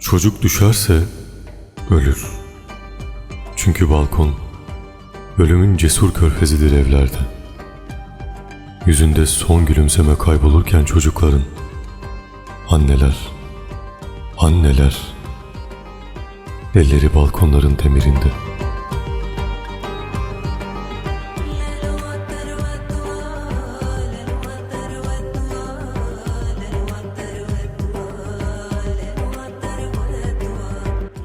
Çocuk düşerse ölür. Çünkü balkon ölümün cesur körfezidir evlerde. Yüzünde son gülümseme kaybolurken çocukların anneler, anneler elleri balkonların demirinde.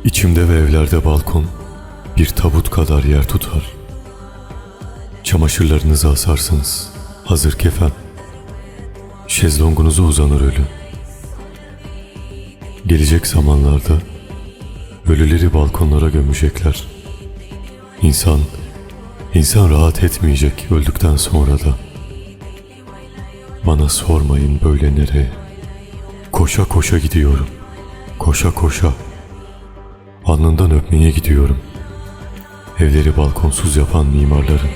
İçimde ve evlerde balkon bir tabut kadar yer tutar. Çamaşırlarınızı asarsınız. Hazır kefen. Şezlongunuza uzanır ölü. Gelecek zamanlarda ölüleri balkonlara gömecekler. İnsan, insan rahat etmeyecek öldükten sonra da. Bana sormayın böyle nereye. Koşa koşa gidiyorum. Koşa koşa. Alnından öpmeye gidiyorum. Evleri balkonsuz yapan mimarların.